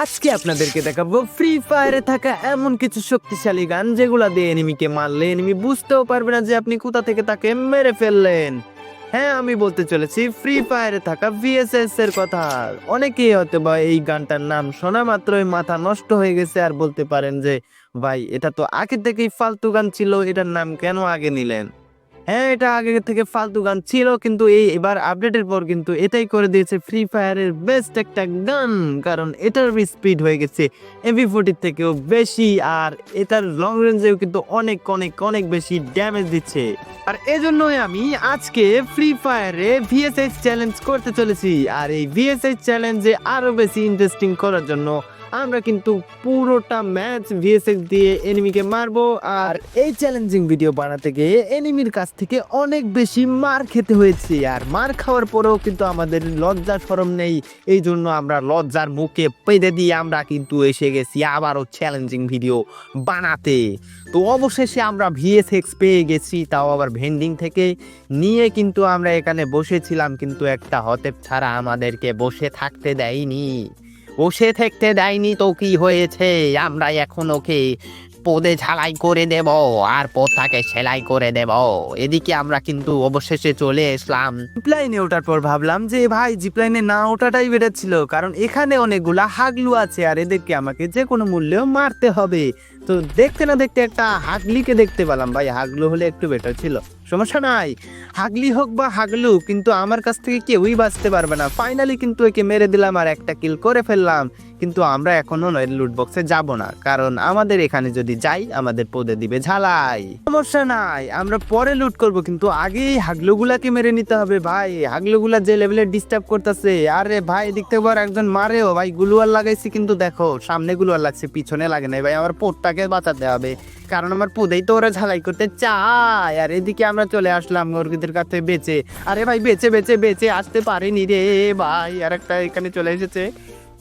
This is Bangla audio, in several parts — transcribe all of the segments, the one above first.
আজকে আপনাদেরকে দেখাবো ফ্রি ফায়ারে থাকা এমন কিছু শক্তিশালী গান, যেগুলা দিয়ে এনিমিকে মারলে এনিমি বুঝতেও পারবে না যে আপনি কোথা থেকে তাকে মেরে ফেললেন। হ্যাঁ আমি বলতে চলেছি ফ্রি ফায়ারে থাকা ভিএসএস এর কথা। অনেকেই হয়তো বা এই গানটার নাম শোনা মাত্রই মাথা নষ্ট হয়ে গেছে আর বলতে পারেন যে, ভাই, এটা তো আগে থেকেই ফালতু গান ছিল, এটার নাম কেন আগে নিলেন? হ্যাঁ এটা আগে থেকে ফালতু গান ছিল, কিন্তু এই এবার আপডেটের পর কিন্তু এটাই করে দিয়েছে ফ্রি ফায়ারের বেস্ট একটা গান, কারণ এটার স্পিড হয়ে গেছে এমভি ফোর্টির থেকেও বেশি, আর এটার লং রেঞ্জেও কিন্তু অনেক অনেক অনেক বেশি ড্যামেজ দিচ্ছে। আর এজন্যই আমি আজকে ফ্রি ফায়ারে ভিএসএস চ্যালেঞ্জ করতে চলেছি, আর এই ভিএসএস চ্যালেঞ্জে আরও বেশি ইন্টারেস্টিং করার জন্য আমরা কিন্তু পুরোটা ম্যাচ ভিএসএক্স দিয়ে এনিমিকে মারবো আর এই চ্যালেঞ্জিং ভিডিও বানাতে গিয়ে এনিমির কাছ থেকে অনেক বেশি মার খেতে হয়েছে। আর মার খাওয়ার পরেও কিন্তু আমাদের লজ্জা সরম নেই। এই জন্য আমরা লজ্জার মুখে পেঁদে দিয়ে আমরা কিন্তু এসে গেছি আবারও চ্যালেঞ্জিং ভিডিও বানাতে। তো অবশেষে আমরা ভিএসএক্স পেয়ে গেছি, তাও আবার ভেন্ডিং থেকে। নিয়ে কিন্তু আমরা এখানে বসেছিলাম, কিন্তু একটা হতেপ ছাড়া আমাদেরকে বসে থাকতে দেয়নি। বসে থাকতে দেয়নি তো কি হয়েছে? আমরা এখন ওকে পদে ঝালাই করে দেব আর পদটাকে সেলাই করে দেব। এদিকে আমরা কিন্তু অবশেষে চলে এসলাম। জিপলাইনে ওঠার পর ভাবলাম যে, ভাই জিপলাইনে না ওঠাটাই বেটার ছিল। কারণ এখানে অনেকগুলা হাগলু আছে আর এদেরকে আমাকে যে কোনো মূল্যেও মারতে হবে। তো দেখতে না দেখতে একটা হাগলিকে দেখতে পেলাম। ভাই, হাগলু হলে একটু বেটার ছিল। সমস্যা নাই। হাগলি হোক বা হাগলু, কিন্তু আমার কাছ থেকে কেউই বাঁচতে পারবে না। ফাইনালি কিন্তু একে মেরে দিলাম আর একটা কিল করে ফেললাম। কিন্তু আমরা এখনও নয় লুট বক্সে যাব না। কারণ আমাদের এখানে যদি যাই, আমাদের পদে দিবে ঝালাই। সমস্যা নাই, আমরা পরে লুট করব, কিন্তু আগেই হাগলুগুলাকে মেরে নিতে হবে, ভাই। হাগলুগুলা যে লেভেলে ডিস্টার্ব করতেছে, আরে ভাই দেখতে থেকে একজন মারেও। ভাই, গুলুয়ার লাগাইছি, কিন্তু দেখো, সামনে গুলুয়ার লাগছে, পিছনে লাগে নাই। ভাই, আমার পোটটাকে বাঁচাতে হবে। কারণ আমার পুদেই তো ওরা ঝালাই করতে চায়। আর এদিকে আমরা চলে আসলাম মুরগিদের কাছে বেঁচে। আরে ভাই, বেঁচে বেঁচে বেঁচে আসতে পারিনি রে ভাই। আর একটা এখানে চলে এসেছে।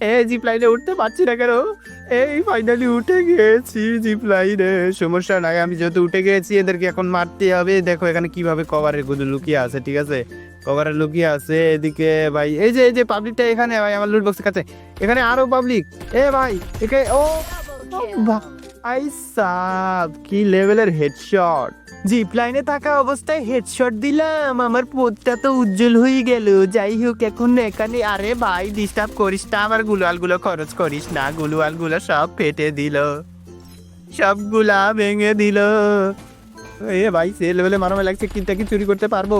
এ জিপ লাইনে উঠতে পারছি না কেন? এই ফাইনালি উঠে গিয়েছি জিপ লাইনে সমস্যা নাই, আমি যেহেতু উঠে গিয়েছি এদেরকে এখন মারতে হবে। দেখো এখানে কীভাবে কভারেরগুলো লুকিয়ে আছে, ঠিক আছে? কভারে লুকিয়ে আছে, এদিকে ভাই। এই যে এই যে পাবলিকটা এখানে, ভাই, আমার লুট বক্সের কাছে। এখানে আরও পাবলিক এ ভাই এখানে ও বাহ আই সাব, কি লেভেলের হেডশট জিপ লাইনে থাকা অবস্থায় হেডশট দিলাম, আমার পোতটা তো উজ্জ্বল হয়ে গেল। যাই হোক, এখন এখানে, আরে ভাই ডিস্টার্ব করিস না, আমার গুলোয়ালগুলো খরচ করিস না গুলোয়ালগুলো সব ফেটে দিল। সবগুলা ভেঙে দিল। এ ভাই, সে লেভেলে মারামে লাগছে কিনটা কি চুরি করতে পারব?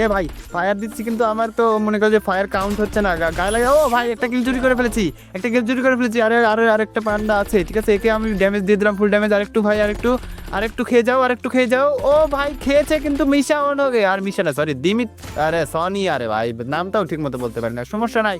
এ ভাই ফায়ার দিচ্ছি কিন্তু আমার তো মনে করো যে ফায়ার কাউন্ট হচ্ছে না গায়ে লাগে ও ভাই, একটা কিল চুরি করে ফেলেছি, একটা কিল চুরি করে ফেলেছি, আরে আরে আরেকটা পান্ডা আছে, ঠিক আছে, একে আমি ড্যামেজ দিয়ে দিলাম ফুল ড্যামেজ আরেকটু ভাই, আরেকটু। আরেকটু খেয়ে যাও আর একটু খেয়ে যাও। ও ভাই, খেয়েছে কিন্তু মিশা অন হবে আর মিশা না সরি দিমিত আরে, সনি, আরে ভাই, নামটাও ঠিক মতো বলতে পারি না, সমস্যা নাই।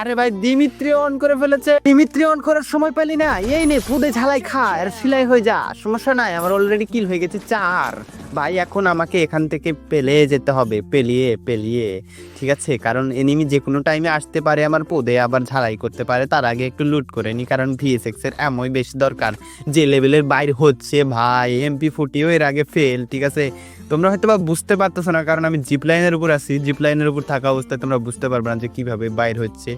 আরে ভাই, দিমিত্রি অন করে ফেলেছে। দিমিত্রি অন করার সময় পেলি না? এই নে ফুদে ঝালাই খা আর সিলাই হয়ে যা, সমস্যা নাই, আমার অলরেডি কিল হয়ে গেছে চার। ভাই, এখন আমাকে এখান থেকে পেলে যেতে হবে, পেলিয়ে পেলিয়ে, ঠিক আছে? কারণ এনিমি যে কোনো টাইমে আসতে পারে, আমার পদে আবার ঝালাই করতে পারে, তার আগে একটু লুট করে নি কারণ ভিএসএক্স এর এমনই বেশি দরকার। যে লেভেলের বাইর হচ্ছে, ভাই এমপি ফুটিও এর আগে ফেল ঠিক আছে? তোমরা হয়তো বা বুঝতে পারতেছো না, কারণ আমি জিপ লাইনের উপর আছি জিপ লাইনের উপর থাকা অবস্থায় তোমরা বুঝতে পারবে না যে কীভাবে বাইর হচ্ছে,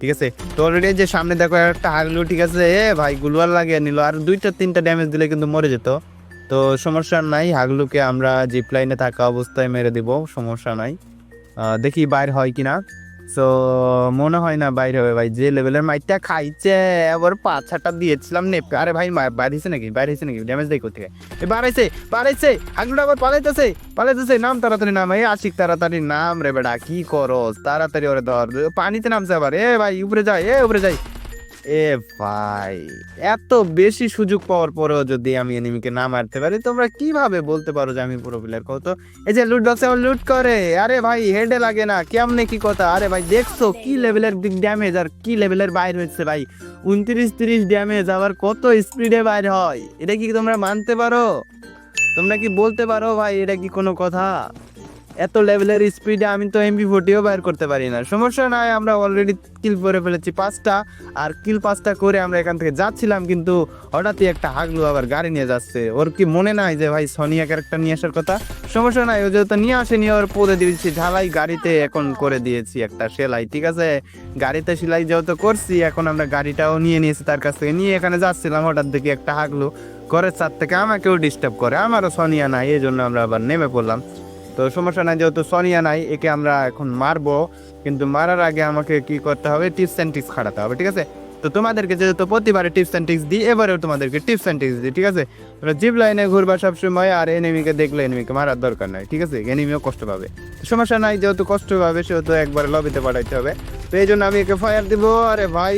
ঠিক আছে? তো অলরেডি যে সামনে দেখো একটা হাগলু ঠিক আছে? এ ভাই, গুলওয়াল লাগিয়ে নিল, আর দুইটা, তিনটা ড্যামেজ দিলে কিন্তু মরে যেত। তো সমস্যা নাই, হাগলুকে আমরা জিপ লাইনে থাকা অবস্থায় মেরে দিব, সমস্যা নাই। দেখি বাইর হয় কিনা। সো মনে হয় না বাইর হবে ভাই, যে লেভেলের মাইটটা খাইছে আবার পাঁচ ছাটা দিয়েছিলাম নেপে। আরে ভাই বাইরে হয়েছে নাকি? বাইরে হয়েছে নাকি? ড্যামেজ দেয় কোথেকে এ বাড়াইছে বাড়াইছে হাগলুটা আবার পালাইতেছে পালাইতেছে। নাম তাড়াতাড়ি নাম, এই আশিক তাড়াতাড়ি নাম রে বেটা, কি করস? তাড়াতাড়ি ওরে ধর, পানিতে নামছে আবার। এ ভাই, উপরে যায় এ, উপরে যাই। এ ভাই, এত বেশি সুযোগ পাওয়ার পরেও যদি আমি এনিমিকে না মারতে পারি, তোমরা কীভাবে বলতে পারো যে আমি পুরো প্লেয়ার কত? এই যে লুট বক্সে লুট করে। আরে ভাই হেডে লাগে না। কেমনে কি কথা? আরে ভাই, দেখছ কি লেভেলের দিক ড্যামেজ আর কি লেভেলের বাইর হচ্ছে ভাই? উনত্রিশ তিরিশ ড্যামেজ আবার কত স্পিডে বাইর হয়? এটা কি তোমরা মানতে পারো? তোমরা কি বলতে পারো ভাই, এটা কি কোনো কথা? এত লেভেলের স্পিডে আমি তো এমবি ফোর্টিও বাইর করতে পারি না। সমস্যা নাই, আমরা অলরেডি কিল করে ফেলেছি পাঁচটা। আর কিল পাঁচটা করে আমরা এখান থেকে যাচ্ছিলাম, কিন্তু হঠাৎই একটা হাগলু আবার গাড়ি নিয়ে যাচ্ছে। ওর কি মনে নাই যে, ভাই সোনিয়া ক্যারেক্টার নিয়ে আসার কথা? সমস্যা নাই, ও যেহেতু নিয়ে আসেনি, ওর পদে দিয়েছি ঝালাই গাড়িতে এখন করে দিয়েছি একটা সেলাই, ঠিক আছে? গাড়িতে সেলাই যেহেতু করছি, এখন আমরা গাড়িটাও নিয়ে নিয়েছি তার কাছ থেকে। নিয়ে এখানে যাচ্ছিলাম, হঠাৎ দেখি একটা হাগলু ঘরের চার থেকে আমাকেও ডিস্টার্ব করে। আমারও সোনিয়া নাই এই জন্য আমরা আবার নেমে পড়লাম। তো সমস্যা নাই, যেহেতু সোনিয়া নাই, একে আমরা এখন মারবো। কিন্তু মারার আগে আমাকে কি করতে হবে? টিপস অ্যান্ড টিক্স খাটাতে হবে, ঠিক আছে? তো তোমাদেরকে যেহেতু প্রতিবারে টিপস অ্যান্ড টিক্স দিই, এবারেও তোমাদেরকে টিপস অ্যান্ড টিক্স দিই, ঠিক আছে? তোমরা জিপ লাইনে ঘুরবা সবসময়, আর এনিমিকে দেখলে এনিমিকে মারার দরকার নাই, ঠিক আছে? এনিমিও কষ্ট পাবে। সমস্যা নাই, যেহেতু কষ্ট পাবে, সেহেতু একবার লবিতে পাঠাইতে হবে। তো এই জন্য আমি একে ফায়ার দিব। আরে ভাই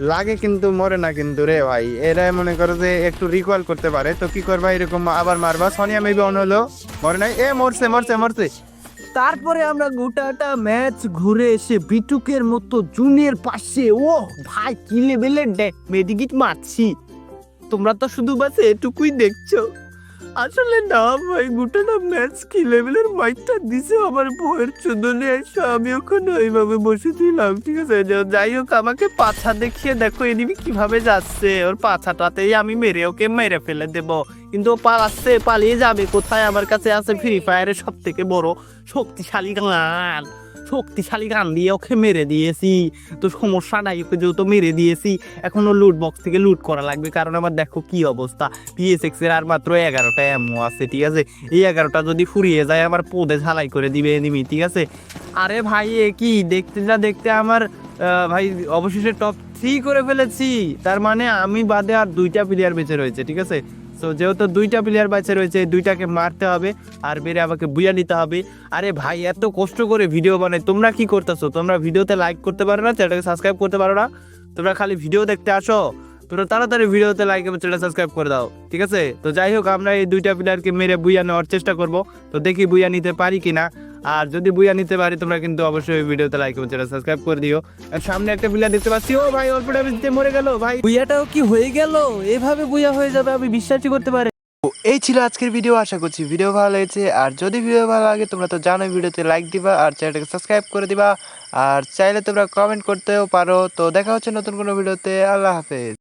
লাগে কিন্তু, মরে না কিন্তু রে ভাই। এরা মনে করো যে একটু রিকল করতে পারে। তো কি করবা? এরকম আবার মারবা। সোনিয়া মেবি অন হলো। মরে নাই? এ, মরছে মরছে মরছে। তারপরে আমরা গোটাটা ম্যাচ ঘুরে এসে বিটুকের মতো জুনের পাশে ও ভাই, কি লেভেলের মেডিকিট মারছি। তোমরা তো শুধু বাস এটুকুই দেখছ। আসলে না ভাই গোটাটা ম্যাচ কি লেভেলের মাইকটা দিছে আমার বউয়ের চোদনে এসে আমি ওখানে ওইভাবে বসেছিলাম ঠিক আছে? যাই হোক, আমাকে পাছা দেখিয়ে দেখো, এনিমি কীভাবে যাচ্ছে। ওর পাছাটাতেই আমি মেরে ওকে মেরে ফেলে দেব। কিন্তু ও পালাচ্ছে, পালিয়ে যাবে কোথায়? আমার কাছে আছে ফ্রি ফায়ারের সব থেকে বড় শক্তিশালী গান। শক্তিশালী গান দিয়ে ওকে মেরে দিয়েছি। তো সমস্যা নাই, ওকে যেহেতু মেরে দিয়েছি, এখনও লুট বক্স থেকে লুট করা লাগবে। কারণ আমার দেখো কি অবস্থা। পিএসএক্স এর আর মাত্র এগারোটা এমও আছে, ঠিক আছে? এই এগারোটা যদি ফুরিয়ে যায়, আমার পোদে ঝালাই করে দিবে এনিমি ঠিক আছে? আরে ভাই, এ কি? দেখতে যা দেখতে আমার ভাই, অবশেষে টপ থ্রি করে ফেলেছি। তার মানে আমি বাদে আর দুইটা প্লেয়ার বেঁচে রয়েছে, ঠিক আছে? তো যেহেতু দুইটা প্লেয়ার বাচ্চা রয়েছে দুইটাকে মারতে হবে আর বেড়ে আমাকে বুয়া নিতে হবে। আরে ভাই, এত কষ্ট করে ভিডিও বানাই তোমরা কি করতেছো? তোমরা ভিডিওতে লাইক করতে পারো না চ্যানেলটাকে সাবস্ক্রাইব করতে পারো না। তোমরা খালি ভিডিও দেখতে আসো। তোমরা তাড়াতাড়ি ভিডিওতে লাইক এবং চ্যানেল সাবস্ক্রাইব করে দাও, ঠিক আছে? তো যাই হোক, আমরা এই দুইটা প্লেয়ারকে মেরে বুইয়া নেওয়ার চেষ্টা করব। তো দেখি বুইয়া নিতে পারি কিনা। আর যদি বুইয়া নিতে পারি তোমরা কিন্তু অবশ্যই ভিডিওতে লাইক এবং চ্যানেল সাবস্ক্রাইব করে দিও। আর সামনে একটা প্লেয়ার দেখতে পাচ্ছি। ও ভাই অল্প ড্যামেজতে মরে গেল ভাই। বুইয়াটাও কি হয়ে গেল? এভাবে বুইয়া হয়ে যাবে আমি বিশ্বাসই করতে পারি এই ছিল আজকের ভিডিও আশা করছি ভিডিও ভালো লেগেছে। আর যদি ভিডিও ভালো লাগে তোমরা তো জানোই ভিডিওতে লাইক দিবা আর চ্যানেলটাকে সাবস্ক্রাইব করে দিবা। আর চাইলে তোমরা কমেন্ট করতেও পারো। তো দেখা হচ্ছে নতুন কোনো ভিডিওতে আল্লাহ হাফেজ।